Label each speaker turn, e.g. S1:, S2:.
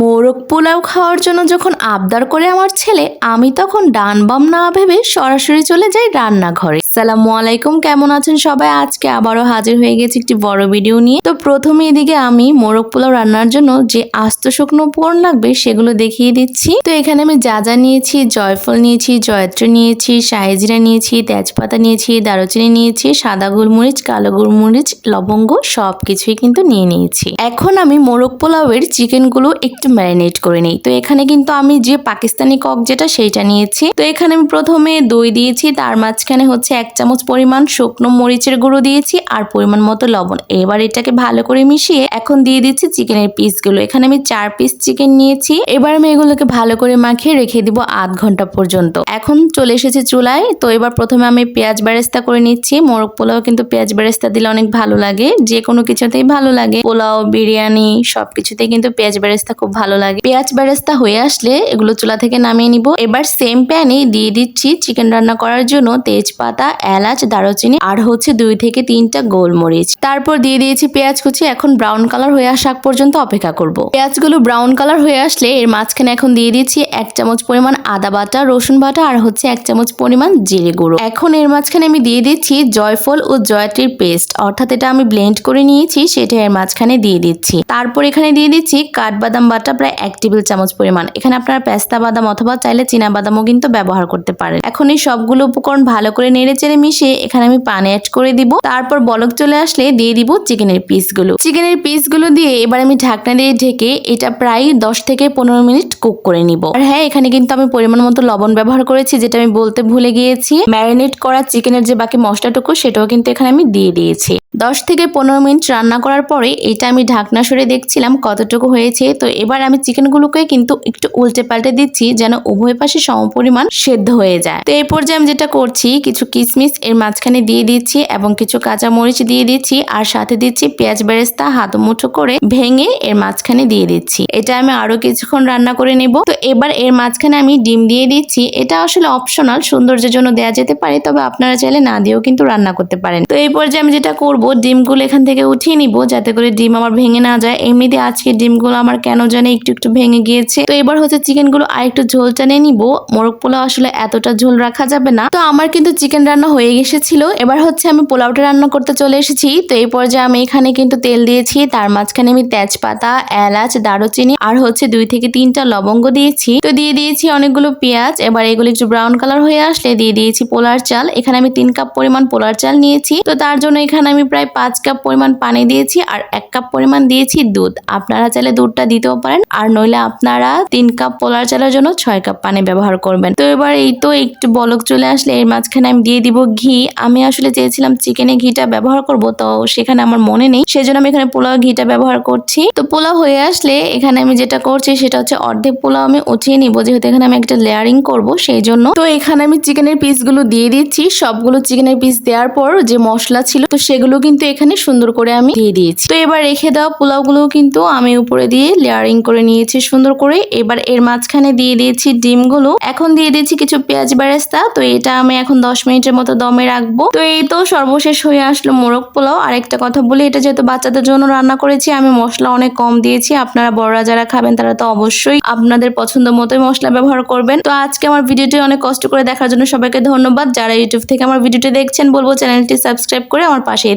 S1: মোরগ পোলাও খাওয়ার জন্য যখন আবদার করে আমার ছেলে, আমি তখন ডান বাম না ভেবে সরাসরি চলে যাই রান্নাঘরে। সালাম আলাইকুম, কেমন আছেন সবাই? আজকে আবারও হাজির হয়ে গেছি একটি বড় ভিডিও নিয়ে। তো প্রথমে এদিকে আমি মোরগ পোলাও রান্নার জন্য যে আস্ত শুকনো উপকরণ লাগবে, সেগুলো দেখিয়ে দিচ্ছি। তো এখানে আমি যা যা নিয়েছি, জয়ফল নিয়েছি, জয়ত্রী নিয়েছি, শাহিজিরা নিয়েছি, তেজপাতা নিয়েছি, দারুচিনি নিয়েছি, সাদা গোলমরিচ, কালো গোলমরিচ, লবঙ্গ সব কিছুই কিন্তু নিয়ে নিয়েছি। এখন আমি মোরগ পোলাওয়ের চিকেনগুলো একটু ম্যারিনেট করে নিই। তো এখানে কিন্তু আমি যে পাকিস্তানি কক যেটা, সেইটা নিয়েছি। তো এখানে আমি প্রথমে দই দিয়েছি, তার মাঝখানে হচ্ছে এক চামচ পরিমাণ শুকনো মরিচের গুঁড়ো দিয়েছি আর পরিমাণ মতো লবণ। এবার এটাকে ভালো করে মিশিয়ে এখন দিয়ে দিচ্ছি চিকেনের পিসগুলো এখানে আমি চার পিস চিকেন নিয়েছি। এবার আমি এগুলোকে ভালো করে মাখিয়ে রেখে দিব আধ ঘণ্টা পর্যন্ত। এখন চলে এসেছে চুলায়। তো এবার প্রথমে আমি পেঁয়াজ বেরেস্তা করে নিচ্ছি। মোরগ পোলাও কিন্তু পেঁয়াজ বেরেস্তা দিলে অনেক ভালো লাগে। যে কোনো কিছুতেই ভালো লাগে। পোলাও, বিরিয়ানি সবকিছুতেই কিন্তু পেঁয়াজ বেরেস্তা খুব ভালো লাগে। পেঁয়াজ বেরেস্তা হয়ে আসলে এগুলো চুলা থেকে নামিয়ে নিব। এবার সেম প্যানে দিয়ে দিচ্ছি চিকেন রান্না করার জন্য তেজপাতা, এলাচ, দারুচিনি আর হচ্ছে দুই থেকে তিনটা গোলমরিচ। তারপর দিয়ে দিয়েছি পেঁয়াজ কুচি। এখন ব্রাউন কালার হয়ে আসা পর্যন্ত অপেক্ষা করব। পেঁয়াজগুলো ব্রাউন কালার হয়ে আসলে এর মাঝখানে এখন দিয়ে দিচ্ছি এক চামচ পরিমাণ আদা বাটা, রসুন বাটা আর হচ্ছে এক চামচ পরিমাণ জিরে গুঁড়ো। এখন এর মাঝখানে আমি দিয়ে দিচ্ছি জয়ফল ও জয়ত্রীর পেস্ট। অর্থাৎ এটা আমি ব্লেন্ড করে নিয়েছি, সেটা এর মাঝখানে দিয়ে দিচ্ছি। তারপর এখানে দিয়ে দিচ্ছি কাঠবাদাম বাটা প্রায় এক টেবিল চামচ পরিমাণ। এখানে আপনারা পেস্তা বাদাম অথবা চাইলে চীনা বাদামও কিন্তু ব্যবহার করতে পারেন। এখন এই সবগুলো উপকরণ ভালো করে নেড়ে চেড়ে মিশিয়ে এখানে আমি পানি অ্যাড করে দিব। তারপর বলক চলে আসলে দিয়ে দিব চিকেনের পিসগুলো। চিকেনের পিসগুলো দিয়ে এবার আমি ঢাকনা দিয়ে ঢেকে এটা প্রায় দশ থেকে পনেরো মিনিট কুক করে নিব। আর হ্যাঁ এখানে কিন্তু আমি পরিমাণ মতো লবণ ব্যবহার করেছি, যেটা আমি বলতে ভুলে গিয়েছি। ম্যারিনেট করা চিকেনের যে বাকি মশলাটুকু, সেটাও কিন্তু এখানে আমি দিয়ে দিয়েছি। দশ থেকে পনেরো মিনিট রান্না করার পরে এটা আমি ঢাকনা সরে দেখছিলাম কতটুকু হয়েছে। তো এবার আমি চিকেনগুলোকে কিন্তু একটু উল্টে পাল্টে দিচ্ছি যেন উভয় পাশে সমপরিমাণ সেদ্ধ হয়ে যায়। তো এই পর্যায়ে আমি যেটা করছি, কিছু কিশমিশ এর মাঝখানে দিয়ে দিচ্ছি এবং কিছু কাঁচা মরিচ দিয়ে দিচ্ছি আর সাথে দিচ্ছি পেঁয়াজ বেরেস্তা হাত মুঠো করে ভেঙে এর মাঝখানে দিয়ে দিচ্ছি। এটা আমি আরও কিছুক্ষণ রান্না করে নেব। তো এবার এর মাঝখানে আমি ডিম দিয়ে দিচ্ছি। এটা আসলে অপশনাল সৌন্দর্যের জন্য দেওয়া যেতে পারে, তবে আপনারা চাইলে না দিয়েও কিন্তু রান্না করতে পারেন। তো এই পর্যায়ে আমি যেটা করব ডিমগুলো এখান থেকে উঠিয়ে নিব যাতে করে ডিম আমার ভেঙে না যায়। এমনিতে আজকে ডিমগুলো আমার কেন জানি একটু একটু ভেঙে গিয়েছে। তো এবার হচ্ছে চিকেনগুলো আর একটু ঝোল টানে নিব। মোরগ পোলাও আসলে এতটা ঝোল রাখা যাবে না। তো আমার কিন্তু চিকেন রান্না হয়ে গেছিল এবার হচ্ছে আমি পোলাওটা রান্না করতে চলে এসেছি। তো এই পর্যায়ে আমি এখানে কিন্তু তেল দিয়েছি। তার মাঝখানে আমি তেজপাতা, এলাচ, দারুচিনি আর হচ্ছে দুই থেকে তিনটা লবঙ্গ দিয়েছি। তো দিয়ে দিয়েছি অনেকগুলো পেঁয়াজ। এবার এগুলো একটু ব্রাউন কালার হয়ে আসলে দিয়ে দিয়েছি পোলার চাল। এখানে আমি তিন কাপ পরিমাণ পোলার চাল নিয়েছি। তো তার জন্য এখানে আমি প্রায় পাঁচ কাপ পরিমাণ পানি দিয়েছি আর এক কাপ পরিমাণ দিয়েছি দুধ। আপনারা চাইলে দুধটা দিতেও পারেন আর নইলে আপনারা তিন কাপ পোলার চালের জন্য ছয় কাপ পানি ব্যবহার করবেন। তো এবার এই তো একটু বলক চলে আসলে, এর মাঝখানে আমি দিয়ে দিব ঘি। আমি আসলে চেয়েছিলাম চিকেনে ঘিটা ব্যবহার করব, তো সেখানে আমার মনে নেই, সেজন্য আমি এখানে পোলাও ঘিটা ব্যবহার করছি। তো পোলাও হয়ে আসলে এখানে আমি যেটা করছি সেটা হচ্ছে অর্ধেক পোলাও আমি উঠিয়ে নিব, যেহেতু এখানে আমি একটা লেয়ারিং করব সেই জন্য তো এখানে আমি চিকেনের পিসগুলো দিয়ে দিচ্ছি। সবগুলো চিকেনের পিস দেওয়ার পর যে মশলা ছিল, তো সেগুলো কিন্তু এখানে সুন্দর করে আমি দিয়ে দিয়েছি। তো এবার রেখে দেওয়া পোলাওগুলো কিন্তু আমি উপরে দিয়ে লেয়ারিং করে নিয়েছি সুন্দর করে। এবার এর মাঝখানে দিয়ে দিয়েছি ডিমগুলো। এখন দিয়ে দিয়েছি কিছু পেঁয়াজ বেরেস্তা। তো এটা আমি এখন দশ মিনিটের মতো দমে রাখব। তো এই তো সর্বশেষ হয়ে আসলো মোরগ পোলাও। আর একটা কথা বলি, এটা যেহেতু বাচ্চাদের জন্য রান্না করেছি, আমি মশলা অনেক কম দিয়েছি। আপনারা বড়রা যারা খাবেন, তারা তো অবশ্যই আপনাদের পছন্দ মতোই মশলা ব্যবহার করবেন। তো আজকে আমার ভিডিওটি অনেক কষ্ট করে দেখার জন্য সবাইকে ধন্যবাদ। যারা ইউটিউব থেকে আমার ভিডিওটি দেখছেন, বলব চ্যানেলটি সাবস্ক্রাইব করে আমার পাশেই